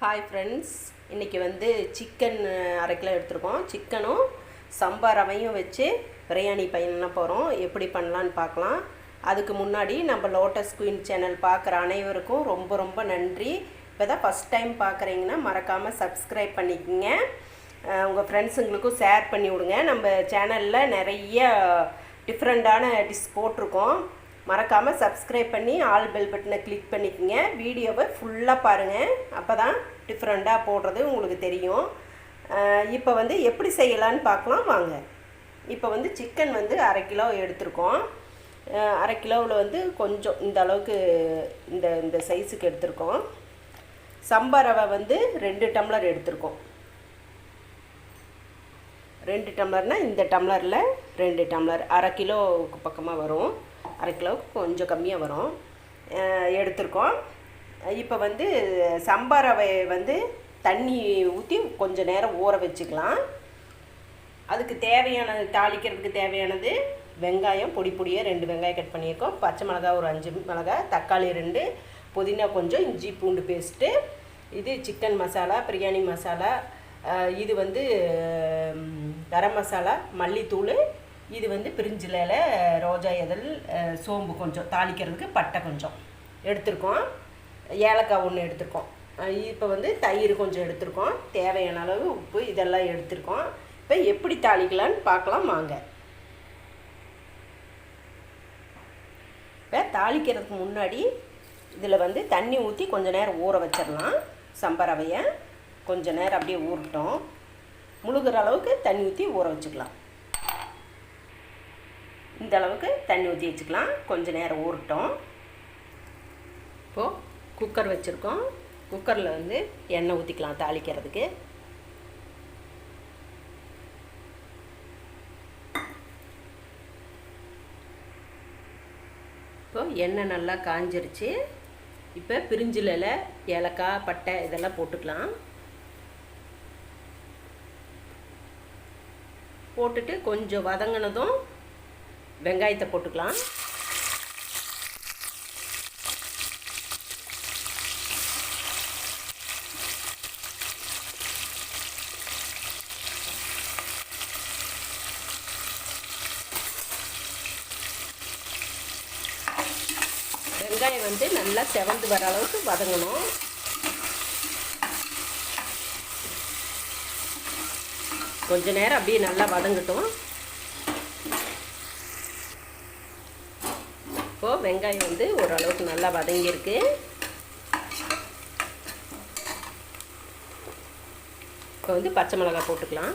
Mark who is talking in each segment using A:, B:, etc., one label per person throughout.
A: Hi friends இன்றைக்கி வந்து chicken அரை கிலோ எடுத்துருக்கோம். சிக்கனும் சம்பா ரவையும் வச்சு பிரியாணி பண்ண போகிறோம் எப்படி பண்ணலான்னு பார்க்கலாம். அதுக்கு முன்னாடி நம்ம லோட்டஸ் குயின் சேனல் பார்க்குற அனைவருக்கும் ரொம்ப ரொம்ப நன்றி. இப்போ தான் ஃபஸ்ட் டைம் பார்க்குறீங்கன்னா மறக்காமல் சப்ஸ்கிரைப் பண்ணிக்கோங்க. உங்கள் ஃப்ரெண்ட்ஸுங்களுக்கும் ஷேர் பண்ணி விடுங்க. நம்ம சேனலில் நிறைய டிஃப்ரெண்ட்டான டிஷ் போட்டிருக்கோம். மறக்காமல் சப்ஸ்கிரைப் பண்ணி ஆல் பெல் பட்டனை கிளிக் பண்ணிக்கோங்க. வீடியோவை ஃபுல்லாக பாருங்கள் அப்போ தான் டிஃப்ரெண்ட்டாக போடுறது உங்களுக்கு தெரியும். இப்போ வந்து எப்படி செய்யலான்னு பார்க்கலாம். வாங்க. இப்போ வந்து சிக்கன் வந்து அரை கிலோ எடுத்திருக்கோம். அரை கிலோவில் வந்து கொஞ்சம் இந்த அளவுக்கு இந்த இந்த சைஸுக்கு எடுத்திருக்கோம். சம்பா ரவை வந்து ரெண்டு டம்ளர் எடுத்திருக்கோம். ரெண்டு டம்ளர்னால் இந்த டம்ளரில் ரெண்டு டம்ளர். அரை கிலோவுக்கு பக்கமாக வரும். அரை கிலோவுக்கு கொஞ்சம் கம்மியாக வரும். எடுத்திருக்கோம். இப்போ வந்து சம்பா ரவை வந்து தண்ணி ஊற்றி கொஞ்சம் நேரம் ஊற வச்சுக்கலாம். அதுக்கு தேவையானது தாளிக்கிறதுக்கு தேவையானது வெங்காயம் பொடி பொடியாக ரெண்டு வெங்காயம் கட் பண்ணியிருக்கோம். பச்சை மிளகாய் ஒரு அஞ்சு மிளகாய் தக்காளி ரெண்டு புதினா கொஞ்சம் இஞ்சி பூண்டு பேஸ்ட்டு இது சிக்கன் மசாலா பிரியாணி மசாலா இது வந்து கரம் மசாலா மல்லித்தூள் இது வந்து பிரிஞ்சிலையில் ரோஜா இதழ் சோம்பு கொஞ்சம் தாளிக்கிறதுக்கு பட்டை கொஞ்சம் எடுத்திருக்கோம். ஏலக்காய் ஒன்று எடுத்திருக்கோம். இப்போ வந்து தயிர் கொஞ்சம் எடுத்திருக்கோம். தேவையான அளவு உப்பு இதெல்லாம் எடுத்திருக்கோம். இப்போ எப்படி தாளிக்கலான்னு பார்க்கலாம் வாங்க. இப்போ தாளிக்கிறதுக்கு முன்னாடி இதில் வந்து தண்ணி ஊற்றி கொஞ்சம் நேரம் ஊற வச்சிடலாம். சம்பரவையை கொஞ்சம் நேரம் அப்படியே ஊறட்டும். முழுகிற அளவுக்கு தண்ணி ஊற்றி ஊற வச்சுக்கலாம். இந்த அளவுக்கு தண்ணி ஊற்றி வச்சுக்கலாம். கொஞ்சம் நேரம் ஊறட்டும். இப்போது குக்கர் வச்சுருக்கோம். குக்கரில் வந்து எண்ணெய் ஊற்றிக்கலாம் தாளிக்கிறதுக்கு. இப்போ எண்ணெய் நல்லா காஞ்சிருச்சு. இப்போ பிரிஞ்சில ஏலக்காய் பட்டை இதெல்லாம் போட்டுக்கலாம். போட்டுட்டு கொஞ்சம் வதங்கினதும் வெங்காயத்தை போட்டுக்கலாம். வெங்காயம் வந்து நல்லா செவந்து வர அளவுக்கு வதங்கணும். கொஞ்ச நேரம் அப்படியே நல்லா வதங்கட்டும். இப்போது வெங்காயம் வந்து ஓரளவுக்கு நல்லா வதங்கியிருக்கு. இப்போ வந்து பச்சை மிளகாய் போட்டுக்கலாம்.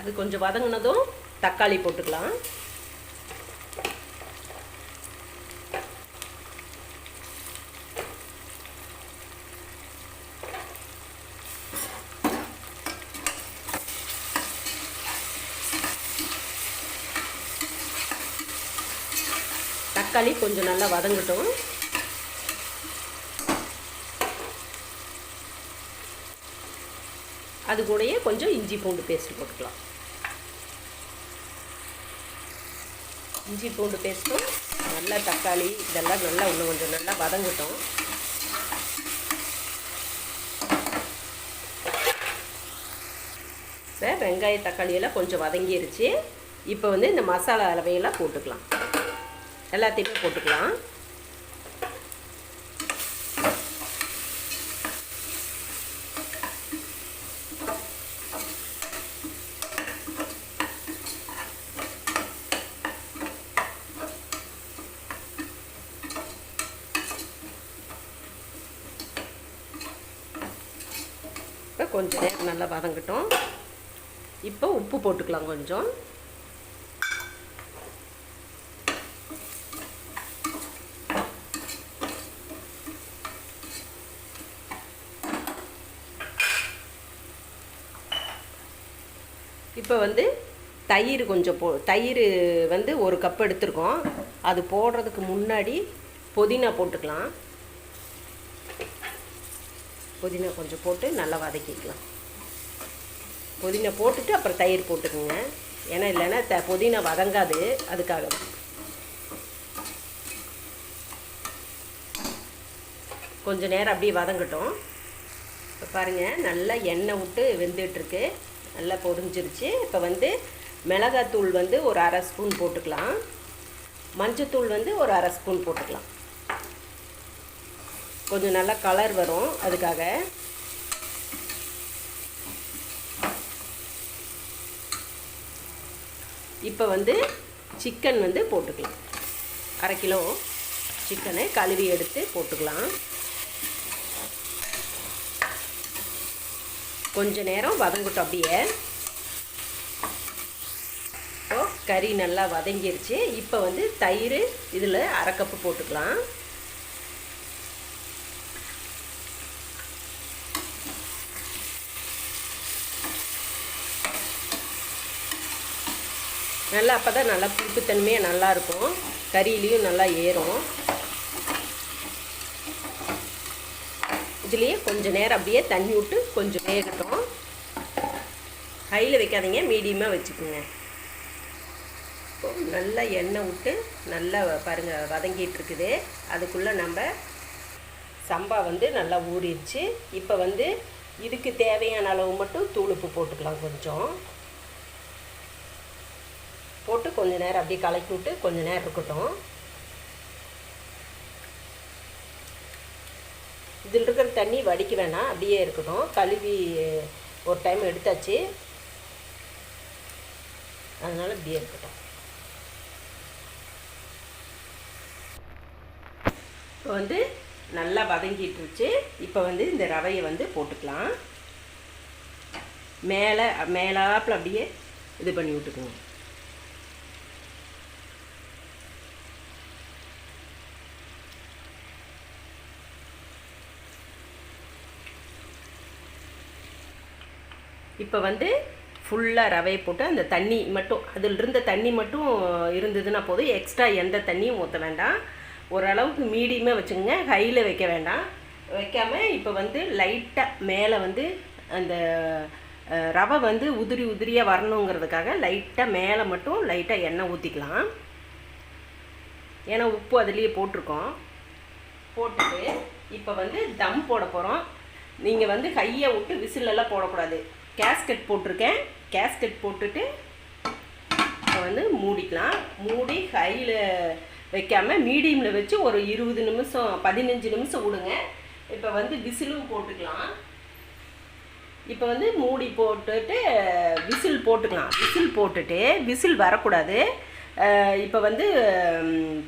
A: அது கொஞ்சம் வதங்கினதும் தக்காளி போட்டுக்கலாம். தக்காளி கொஞ்சம் நல்லா வதங்கட்டும். அது கூடயே கொஞ்சம் இஞ்சி பூண்டு பேஸ்ட் போட்டுக்கலாம். இஞ்சி பூண்டு பேஸ்ட்டும் நல்லா தக்காளி இதெல்லாம் நல்லா இன்னும் கொஞ்சம் நல்லா வதங்கட்டும். இப்போ வெங்காய தக்காளியெல்லாம் கொஞ்சம் வதங்கிருச்சு. இப்போ வந்து இந்த மசாலா அளவையெல்லாம் போட்டுக்கலாம். எல்லாத்தையுமே போட்டுக்கலாம். கொஞ்சம் நேரம் நல்லா வதங்கட்டும். இப்போ உப்பு போட்டுக்கலாம் கொஞ்சம். இப்போ வந்து தயிர் கொஞ்சம் போ தயிர் வந்து ஒரு கப் எடுத்திருக்கோம். அது போடுறதுக்கு முன்னாடி புதினா போட்டுக்கலாம். புதினா கொஞ்சம் போட்டு நல்லா வதக்கிக்கலாம். புதினா போட்டுட்டு அப்புறம் தயிர் போட்டுக்கோங்க. ஏன்னா இல்லைன்னா த புதினா வதங்காது. அதுக்காக கொஞ்சம் நேரம் அப்படியே வதங்கட்டும். இப்போ பாருங்கள் நல்லா எண்ணெய் விட்டு வெந்துட்டுருக்கு நல்லா பொரிஞ்சிருச்சு. இப்போ வந்து மிளகாத்தூள் வந்து ஒரு அரை ஸ்பூன் போட்டுக்கலாம். மஞ்சத்தூள் வந்து ஒரு அரை ஸ்பூன் போட்டுக்கலாம். கொஞ்சம் நல்லா கலர் வரும் அதுக்காக. இப்போ வந்து சிக்கன் வந்து போட்டுக்கலாம். அரை கிலோ சிக்கனை கழுவி எடுத்து போட்டுக்கலாம். கொஞ்ச நேரம் வதங்கட்டும் அப்படியே. இப்போ கறி நல்லா வதங்கிருச்சு. இப்போ வந்து தயிர் இதில் அரை கப்பு போட்டுக்கலாம். நல்லா அப்போ தான் நல்லா புளிப்புத்தன்மையாக நல்லாயிருக்கும் கறியிலையும் நல்லா ஏறும். இதுலேயே கொஞ்சம் நேரம் அப்படியே தண்ணி விட்டு கொஞ்சம் வேகட்டும். ஹையில் வைக்காதீங்க மீடியமாக வச்சுக்கோங்க. இப்போ நல்லா எண்ணெய் விட்டு நல்லா பாருங்கள் வதங்கிட்டு இருக்குது. அதுக்குள்ளே நம்ம சம்பா வந்து நல்லா ஊறிடுச்சு. இப்போ வந்து இதுக்கு தேவையான அளவு மட்டும் தூளுப்பு போட்டுக்கலாம் கொஞ்சம். போட்டு கொஞ்ச நேரம் அப்படியே கலக்கி விட்டு கொஞ்ச நேரம் இருக்கட்டும். இதில் இருக்கிற தண்ணி வடிக்க வேணாம் அப்படியே இருக்கட்டும். கழுவி ஒரு டைம் எடுத்தாச்சு. அதனால் இப்படியே இருக்கட்டும். இப்போ வந்து நல்லா வதங்கிட்டுருச்சு. இப்போ வந்து இந்த ரவையை வந்து போட்டுக்கலாம். மேலே மேலாப்பில் அப்படியே இது பண்ணி விட்டுக்குங்க. இப்போ வந்து ஃபுல்லாக ரவையை போட்டு அந்த தண்ணி மட்டும் அதில் இருந்த தண்ணி மட்டும் இருந்ததுன்னா போதும். எக்ஸ்ட்ரா எந்த தண்ணியும் ஊற்ற வேண்டாம். ஓரளவுக்கு மீடியமாக வச்சுக்கோங்க. ஹையில் வைக்க வேண்டாம். வைக்காமல் இப்போ வந்து லைட்டாக மேலே வந்து அந்த ரவை வந்து உதிரி உதிரியாக வரணுங்கிறதுக்காக லைட்டாக மேலே மட்டும் லைட்டாக எண்ணெய் ஊற்றிக்கலாம் ஏன்னா உப்பு அதுலேயே போட்டிருக்கோம். போட்டுட்டு இப்போ வந்து தம் போட போகிறோம் நீங்கள் வந்து கையை விட்டு விசிலெல்லாம் போடக்கூடாது. கேஸ்கட் போட்டிருக்கேன். கேஸ்கட் போட்டுட்டு இப்போ வந்து மூடிக்கலாம். மூடி ஹையில் வைக்காமல் மீடியமில் வச்சு ஒரு இருபது நிமிஷம் பதினஞ்சு நிமிஷம் விடுங்க. இப்போ வந்து விசிலும் போட்டுக்கலாம். இப்போ வந்து மூடி போட்டுட்டு விசில் போட்டுக்கலாம். விசில் போட்டுட்டு விசில் வரக்கூடாது. இப்போ வந்து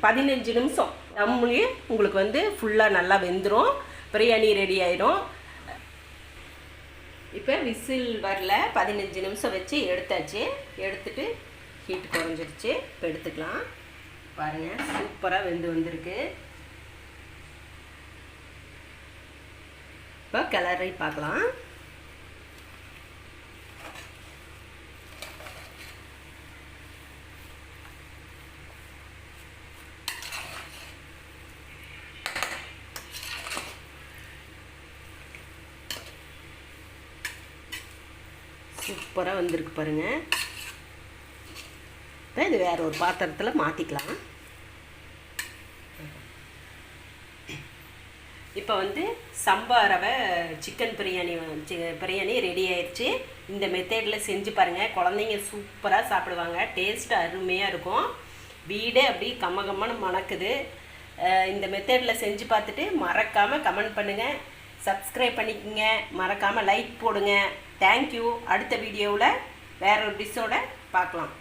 A: பதினஞ்சு நிமிஷம். தம்முலேயே உங்களுக்கு வந்து ஃபுல்லாக நல்லா வெந்துடும் பிரியாணி ரெடி ஆயிடும் இப்போ விசில் வரல பதினஞ்சு நிமிஷம் வச்சு எடுத்தாச்சு. எடுத்துட்டு ஹீட் குறைஞ்சிருச்சு இப்போ எடுத்துக்கலாம். பாருங்கள் சூப்பராக வெந்து வந்திருக்கு. இப்போ கிளறி பார்க்கலாம். சூப்பராக வந்திருக்கு பாருங்கள் இப்போ இது வேறு ஒரு பாத்திரத்தில் மாற்றிக்கலாம் இப்போ வந்து சம்பா ரவை சிக்கன் பிரியாணி பிரியாணி ரெடி ஆயிடுச்சு இந்த மெத்தேடில் செஞ்சு பாருங்கள் குழந்தைங்க சூப்பராக சாப்பிடுவாங்க. டேஸ்ட்டு அருமையாக இருக்கும். வீடே அப்படி கம்ம கம்மன்னு மணக்குது. இந்த மெத்தேடில் செஞ்சு பார்த்துட்டு மறக்காமல் கமெண்ட் பண்ணுங்கள் சப்ஸ்கிரைப் பண்ணிக்கோங்க. மறக்காமல் லைக் போடுங்க. தேங்க்யூ அடுத்த வீடியோவில் வேற ஒரு டிஷ்ஷோட பார்க்கலாம்.